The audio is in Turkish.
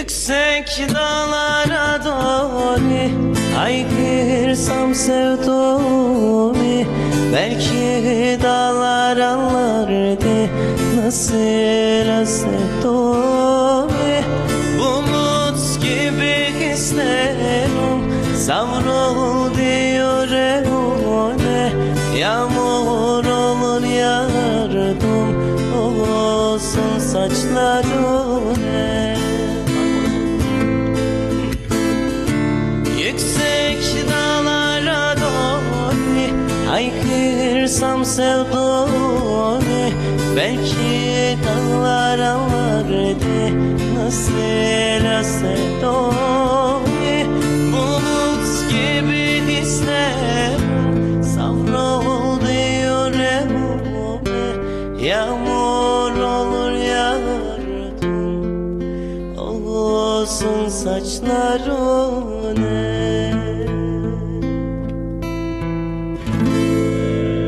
Yüksek dağlara doğru Haykırsam sevduğumu Belki dağlar anlardı Nasıl sevduğumu Bulut gibi hislerim Savrul diyor evine Yağmur olur yardım Olsun saçlarına Haykırsam sevduğumu Belki dağlar anlardı Nasıl sevduğumu Bulut gibi hislerim. Savruldu yüreğime Yağmur olur yardım. Olsun saçlarına